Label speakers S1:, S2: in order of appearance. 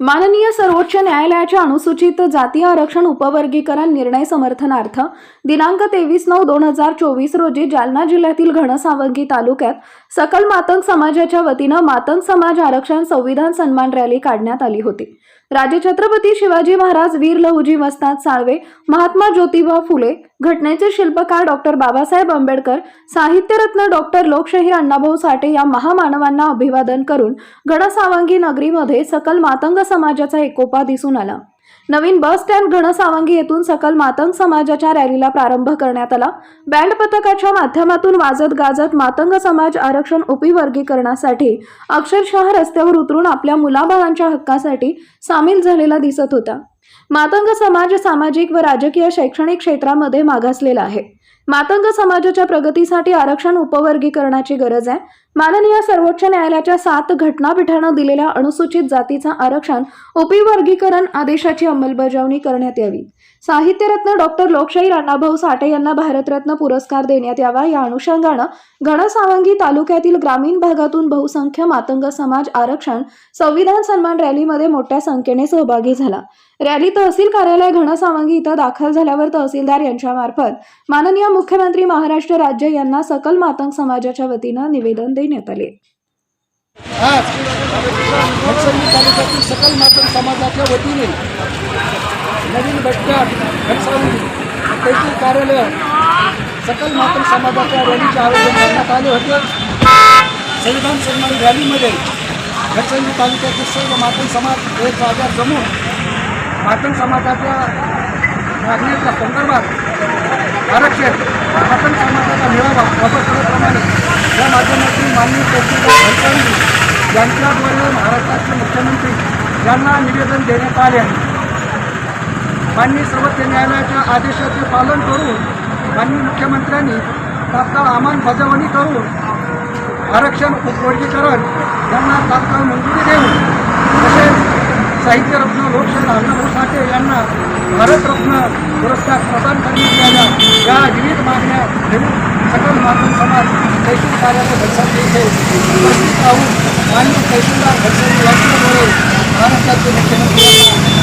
S1: माननीय सर्वोच्च न्यायालयाच्या अनुसूचित जाती आरक्षण उपवर्गीकरण निर्णय समर्थनार्थ दिनांक तेवीस नऊ दोन हजार चोवीस रोजी जालना जिल्ह्यातील घनसावंगी तालुक्यात सकल मातंग समाजाच्या वतीनं मातंग समाज आरक्षण संविधान सन्मान रॅली काढण्यात आली होती. राजे छत्रपती शिवाजी महाराज वीर लहुजी वस्ताद साळवे महात्मा ज्योतिबा फुले घटनेचे शिल्पकार डॉक्टर बाबासाहेब आंबेडकर साहित्यरत्न डॉक्टर लोकशाहीर अण्णाभाऊ साठे या महामानवांना अभिवादन करून घनसावंगी नगरीमध्ये सकल मातंग समाजाचा एकोपा दिसून आला. नवीन बस स्टँड घनसावंगी येथून सकल मातंग समाजाच्या रॅलीला प्रारंभ करण्यात आला. बँड पथकाच्या माध्यमातून वाजत गाजत मातंग समाज आरक्षण उपवर्गीकरणासाठी अक्षरशः रस्त्यावर उतरून आपल्या मुलाबाळांच्या हक्कासाठी सामील झालेला दिसत होता. मातंग समाज सामाजिक व राजकीय शैक्षणिक क्षेत्रामध्ये मागासलेला आहे. मातंग समाजाच्या प्रगतीसाठी आरक्षण उपवर्गीकरणाची गरज आहे. माननीय सर्वोच्च न्यायालयाच्या सात घटनापीठानं दिलेल्या अनुसूचित जातीचा आरक्षण उपवर्गीकरण आदेशाची अंमलबजावणी करण्यात यावी. साहित्यरत्न डॉक्टर लोकशाहीर अण्णाभाऊ साठे यांना भारतरत्न पुरस्कार देण्यात यावा या अनुषंगानं घनसावंगी तालुक्यातील ग्रामीण भागातून बहुसंख्य मातंग समाज आरक्षण संविधान सन्मान रॅलीमध्ये मोठ्या संख्येने सहभागी झाला. रॅली तहसील कार्यालय घणसावंगी इथं दाखल झाल्यावर तहसीलदार यांच्यामार्फत माननीय मुख्यमंत्री महाराष्ट्र राज्य यांना सकल मातंग समाजाच्या वतीनं निवेदन दे देण्यात आले.
S2: आज तालुक्यातील सकल मातंग समाजाच्या वतीने नवीन बसस्टँड घनसावंगी कार्यालय सकल मातंग समाजाच्या रॅलीचे आयोजन करण्यात आले होते. संविधान सन्मान रॅलीमध्ये घटसंगी तालुक्यातील सर्व मातन समाज एक जाग्यावर जमून मातन समाजाच्या मागण्याच्या संदर्भात आरक्षण मातंग समाजाचा मिळावा वापर या माननीय तहसीलदार यांच्याद्वारे महाराष्ट्राचे मुख्यमंत्री यांना निवेदन देण्यात आले आहे. माननीय सर्वोच्च न्यायालयाच्या आदेशाचे पालन करून माननीय मुख्यमंत्र्यांनी तात्काळ अंमलबजावणी करून आरक्षण उपवर्गीकरण यांना तात्काळ मंजूर साहित्यरत्न लोकशाही अण्णाभाऊ साठे यांना भारतरत्न पुरस्कार प्रदान करण्यात आला. या विविध मागण्या सकल माध्यम समाज तहसील कार्यालय भरसाटी येथे उपस्थित राहून माननीय तहसीलदार भरसाटी यांच्याद्वारे महाराष्ट्राचे मुख्यमंत्री